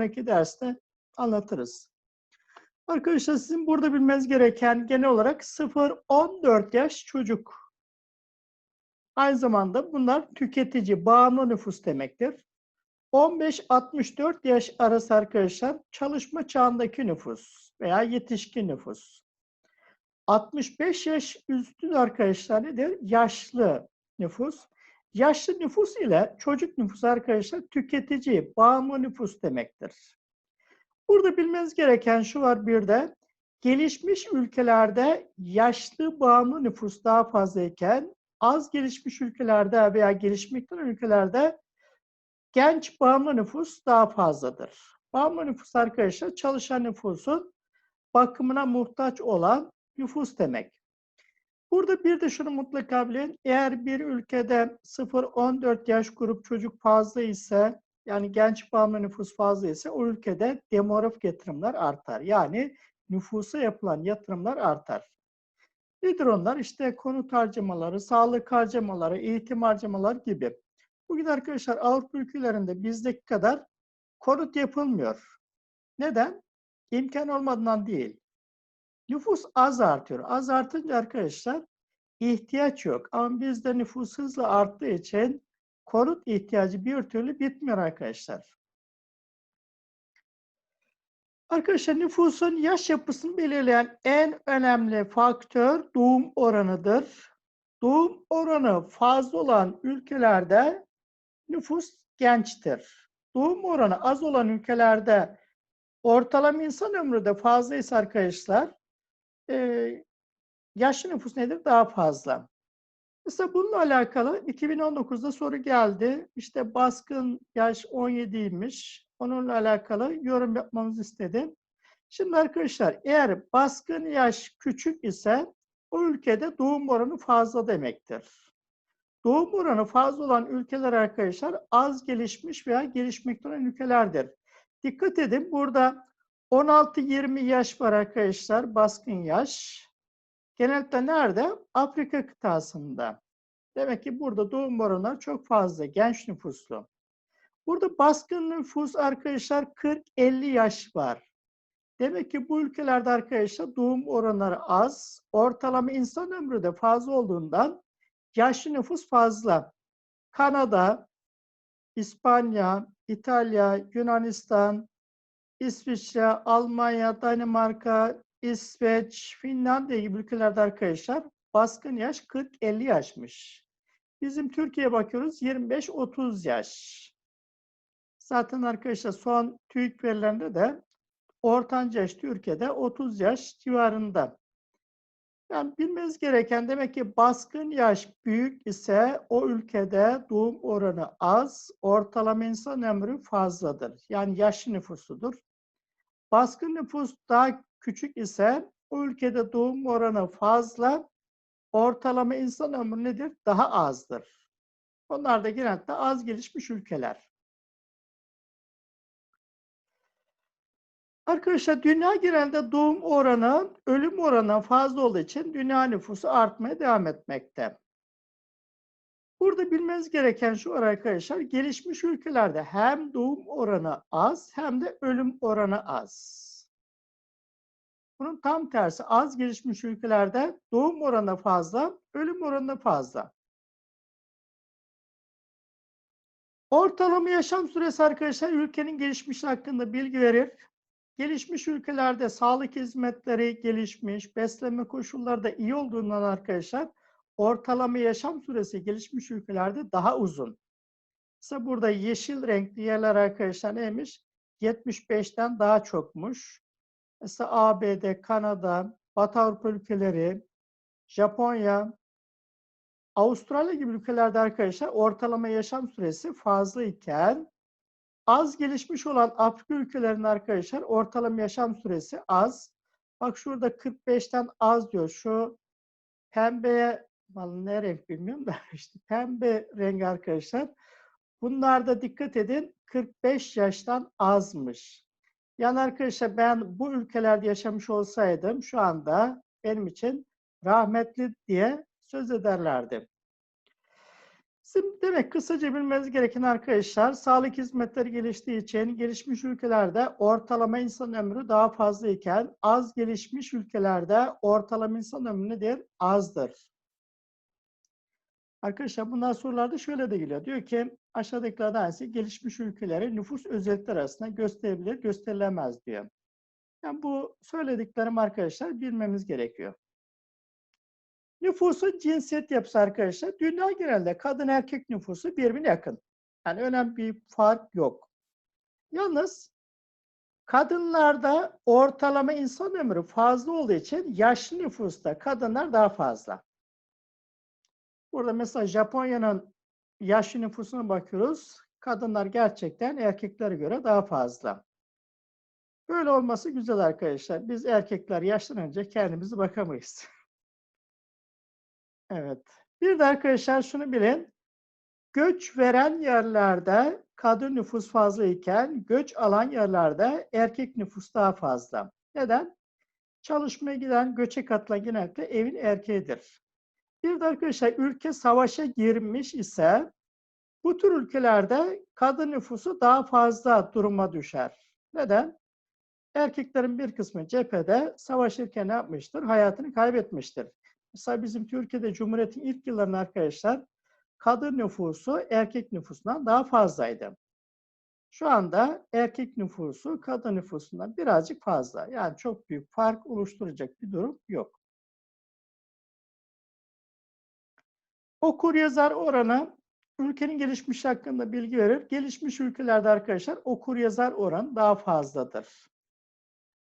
sonraki derste anlatırız. Arkadaşlar sizin burada bilmeniz gereken genel olarak 0-14 yaş çocuk. Aynı zamanda bunlar tüketici, bağımlı nüfus demektir. 15-64 yaş arası arkadaşlar çalışma çağındaki nüfus veya yetişkin nüfus. 65 yaş üstü arkadaşlar nedir? Yaşlı nüfus. Yaşlı nüfus ile çocuk nüfus arkadaşlar tüketici, bağımlı nüfus demektir. Burada bilmeniz gereken şu var bir de gelişmiş ülkelerde yaşlı bağımlı nüfus daha fazlayken az gelişmiş ülkelerde veya gelişmekte olan ülkelerde genç bağımlı nüfus daha fazladır. Bağımlı nüfus arkadaşlar çalışan nüfusun bakımına muhtaç olan nüfus demek. Burada bir de şunu mutlaka bilin. Eğer bir ülkede 0-14 yaş grup çocuk fazla ise yani genç bağımlı nüfus fazla ise o ülkede demografik yatırımlar artar. Yani nüfusa yapılan yatırımlar artar. Nedir onlar? İşte konut harcamaları, sağlık harcamaları, eğitim harcamaları gibi. Bugün arkadaşlar Avrupa ülkelerinde bizdeki kadar konut yapılmıyor. Neden? İmkan olmadığından değil. Nüfus az artıyor. Az artınca arkadaşlar ihtiyaç yok. Ama bizde nüfus hızla arttığı için konut ihtiyacı bir türlü bitmiyor arkadaşlar. Arkadaşlar nüfusun yaş yapısını belirleyen en önemli faktör doğum oranıdır. Doğum oranı fazla olan ülkelerde nüfus gençtir. Doğum oranı az olan ülkelerde ortalama insan ömrü de fazlaysa arkadaşlar e, yaşlı nüfus nedir? Daha fazla. Mesela bununla alakalı 2019'da soru geldi. İşte baskın yaş 17'ymiş. Onunla alakalı yorum yapmamızı istedim. Şimdi arkadaşlar eğer baskın yaş küçük ise o ülkede doğum oranı fazla demektir. Doğum oranı fazla olan ülkeler arkadaşlar az gelişmiş veya gelişmekte olan ülkelerdir. Dikkat edin burada 16-20 yaş var arkadaşlar baskın yaş. Genellikle nerede? Afrika kıtasında. Demek ki burada doğum oranları çok fazla, genç nüfuslu. Burada baskın nüfus arkadaşlar 40-50 yaş var. Demek ki bu ülkelerde arkadaşlar doğum oranları az, ortalama insan ömrü de fazla olduğundan yaşlı nüfus fazla. Kanada, İspanya, İtalya, Yunanistan, İsviçre, Almanya, Danimarka, İsveç, Finlandiya gibi ülkelerde arkadaşlar baskın yaş 40-50 yaşmış. Bizim Türkiye'ye bakıyoruz 25-30 yaş. Zaten arkadaşlar son TÜİK verilerinde de ortanca yaş Türkiye'de 30 yaş civarında. Yani bilmeniz gereken demek ki baskın yaş büyük ise o ülkede doğum oranı az, ortalama insan ömrü fazladır. Yani yaşlı nüfusudur. Baskın nüfus daha küçük ise o ülkede doğum oranı fazla, ortalama insan ömrü nedir? Daha azdır. Onlar da genellikle az gelişmiş ülkeler. Arkadaşlar dünya genelinde doğum oranı ölüm oranı fazla olduğu için dünya nüfusu artmaya devam etmekte. Burada bilmeniz gereken şu var arkadaşlar, gelişmiş ülkelerde hem doğum oranı az hem de ölüm oranı az. Bunun tam tersi az gelişmiş ülkelerde doğum oranı fazla, ölüm oranı fazla. Ortalama yaşam süresi arkadaşlar ülkenin gelişmiş hakkında bilgi verir. Gelişmiş ülkelerde sağlık hizmetleri gelişmiş, beslenme koşulları da iyi olduğundan arkadaşlar ortalama yaşam süresi gelişmiş ülkelerde daha uzun. Mesela burada yeşil renkli yerler arkadaşlar neymiş? 75'ten daha çokmuş. Mesela ABD, Kanada, Batı Avrupa ülkeleri, Japonya, Avustralya gibi ülkelerde arkadaşlar ortalama yaşam süresi fazla iken az gelişmiş olan Afrika ülkelerinin arkadaşlar ortalama yaşam süresi az. Bak şurada 45'ten az diyor. Şu pembeye vallahi ne renk bilmiyorum da işte pembe rengi arkadaşlar. Bunlarda dikkat edin 45 yaştan azmış. Yani arkadaşlar ben bu ülkelerde yaşamış olsaydım şu anda benim için rahmetli diye söz ederlerdi. Demek kısaca bilmeniz gereken arkadaşlar sağlık hizmetleri geliştiği için gelişmiş ülkelerde ortalama insan ömrü daha fazla iken az gelişmiş ülkelerde ortalama insan ömrü nedir? Azdır. Arkadaşlar bunlar sorularda şöyle de geliyor. Diyor ki aşağıdakilerden hangisi gelişmiş ülkeleri nüfus özellikleri arasında gösterebilir, gösterilemez diyor. Yani bu söylediklerim arkadaşlar bilmemiz gerekiyor. Nüfusun cinsiyet yapısı arkadaşlar. Dünya genelinde kadın erkek nüfusu birbirine yakın. Yani önemli bir fark yok. Yalnız kadınlarda ortalama insan ömrü fazla olduğu için yaşlı nüfusta kadınlar daha fazla. Burada mesela Japonya'nın yaşlı nüfusuna bakıyoruz. Kadınlar gerçekten erkeklere göre daha fazla. Böyle olması güzel arkadaşlar. Biz erkekler yaşlanınca kendimizi bakamayız. Evet. Bir de arkadaşlar şunu bilin. Göç veren yerlerde kadın nüfus fazla iken göç alan yerlerde erkek nüfus daha fazla. Neden? Çalışmaya giden, göçe katılan genellikle evin erkeğidir. Bir de arkadaşlar ülke savaşa girmiş ise bu tür ülkelerde kadın nüfusu daha fazla duruma düşer. Neden? Erkeklerin bir kısmı cephede savaşırken ne yapmıştır? Hayatını kaybetmiştir. Mesela bizim Türkiye'de Cumhuriyet'in ilk yıllarında arkadaşlar kadın nüfusu erkek nüfusundan daha fazlaydı. Şu anda erkek nüfusu kadın nüfusundan birazcık fazla. Yani çok büyük fark oluşturacak bir durum yok. Okur yazar oranı ülkenin gelişmiş hakkında bilgi verir. Gelişmiş ülkelerde arkadaşlar okur yazar oranı daha fazladır.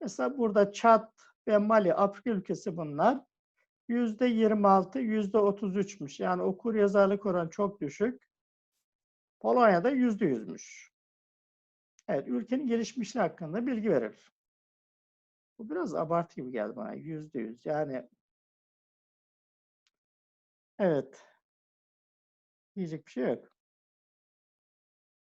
Mesela burada Çat ve Mali Afrika ülkesi bunlar. Yüzde 26, yüzde 33'müş. Yani okur yazarlık oranı çok düşük. Polonya'da yüzde yüzmüş. Evet, ülkenin gelişmişliği hakkında bilgi verir. Bu biraz abartı gibi geldi bana. Yüzde yüz. Yani evet. Diyecek bir şey yok.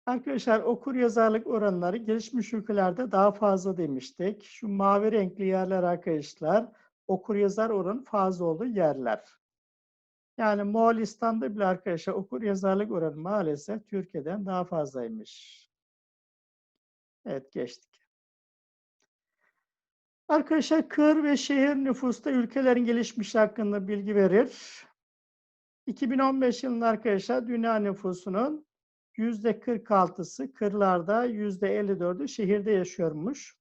Arkadaşlar okur yazarlık oranları gelişmiş ülkelerde daha fazla demiştik. Şu mavi renkli yerler arkadaşlar okur yazar oranı fazla olduğu yerler. Yani Moğolistan'da bile arkadaşlar okur yazarlık oranı maalesef Türkiye'den daha fazlaymış. Evet geçtik. Arkadaşlar kır ve şehir nüfusta ülkelerin gelişmiş hakkında bilgi verir. 2015 yılında arkadaşlar dünya nüfusunun %46'sı kırlarda, %54'ü şehirde yaşıyormuş.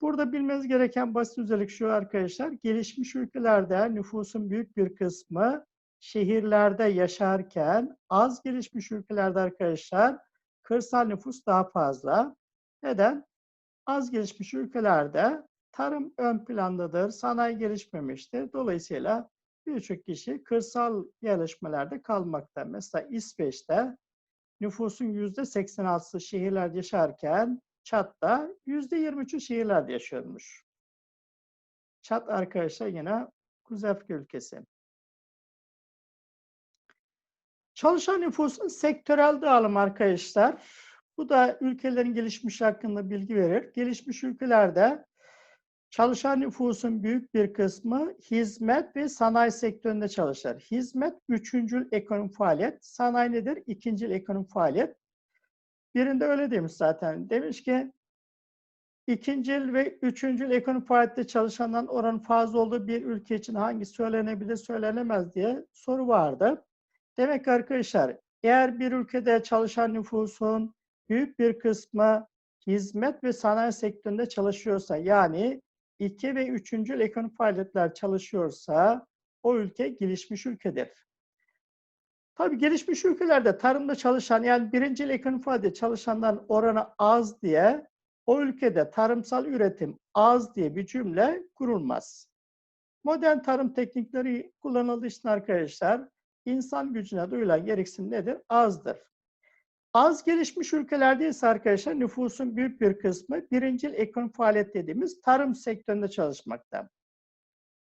Burada bilmeniz gereken basit özellik şu arkadaşlar. Gelişmiş ülkelerde nüfusun büyük bir kısmı şehirlerde yaşarken az gelişmiş ülkelerde arkadaşlar kırsal nüfus daha fazla. Neden? Az gelişmiş ülkelerde tarım ön plandadır, sanayi gelişmemiştir. Dolayısıyla birçok kişi kırsal yerleşmelerde kalmakta. Mesela İsveç'te nüfusun %86'sı şehirlerde yaşarken Çat'ta %23'ü şehirlerde yaşıyormuş. Çat arkadaşlar yine Kuzey Afrika ülkesi. Çalışan nüfusun sektörel dağılım arkadaşlar. Bu da ülkelerin gelişmiş hakkında bilgi verir. Gelişmiş ülkelerde çalışan nüfusun büyük bir kısmı hizmet ve sanayi sektöründe çalışır. Hizmet üçüncül ekonomik faaliyet, sanayi nedir? İkincil ekonomik faaliyet. Birinde öyle demiş zaten. Demiş ki ikincil ve üçüncül ekonomik faaliyette çalışanların oranı fazla olduğu bir ülke için hangi söylenebilir, söylenemez diye soru vardı. Demek arkadaşlar eğer bir ülkede çalışan nüfusun büyük bir kısmı hizmet ve sanayi sektöründe çalışıyorsa yani iki ve üçüncül ekonomik faaliyetler çalışıyorsa o ülke gelişmiş ülkedir. Tabii gelişmiş ülkelerde tarımda çalışan yani birinci ekonomik faaliyette çalışanların oranı az diye o ülkede tarımsal üretim az diye bir cümle kurulmaz. Modern tarım teknikleri kullanıldığı için arkadaşlar insan gücüne duyulan gereksinim nedir? Azdır. Az gelişmiş ülkelerde ise arkadaşlar nüfusun büyük bir kısmı birincil ekonomik faaliyet dediğimiz tarım sektöründe çalışmakta.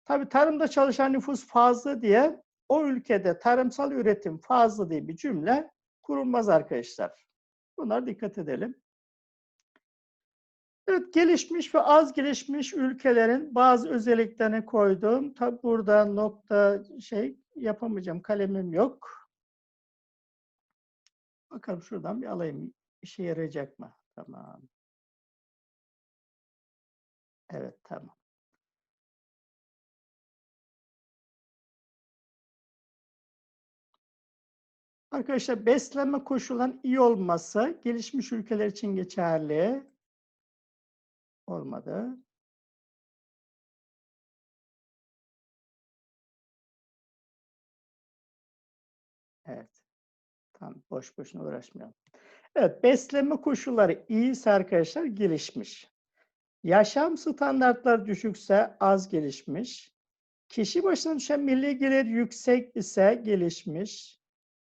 Tabii tarımda çalışan nüfus fazla diye o ülkede tarımsal üretim fazla diye bir cümle kurulmaz arkadaşlar. Bunlara dikkat edelim. Evet, gelişmiş ve az gelişmiş ülkelerin bazı özelliklerini koydum. Tabi burada nokta şey yapamayacağım, kalemim yok. Bakalım şuradan bir alayım. İşe yarayacak mı? Tamam. Evet, tamam. Arkadaşlar beslenme koşullarının iyi olması gelişmiş ülkeler için geçerli. Olmadı. Evet. Tamam, boş boşuna uğraşmayalım. Evet, beslenme koşulları iyiyse arkadaşlar gelişmiş. Yaşam standartları düşükse az gelişmiş. Kişi başına düşen milli gelir yüksek ise gelişmiş.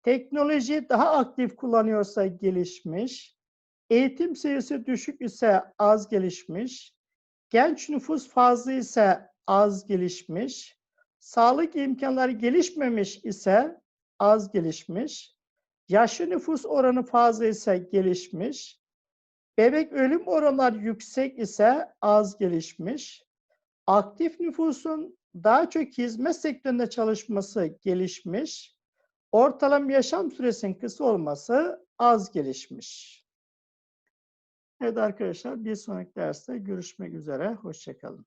Teknoloji daha aktif kullanıyorsa gelişmiş. Eğitim seviyesi düşük ise az gelişmiş. Genç nüfus fazla ise az gelişmiş. Sağlık imkanları gelişmemiş ise az gelişmiş. Yaşlı nüfus oranı fazla ise gelişmiş. Bebek ölüm oranları yüksek ise az gelişmiş. Aktif nüfusun daha çok hizmet sektöründe çalışması gelişmiş. Ortalama yaşam süresinin kısa olması az gelişmiş. Evet arkadaşlar bir sonraki derste görüşmek üzere. Hoşçakalın.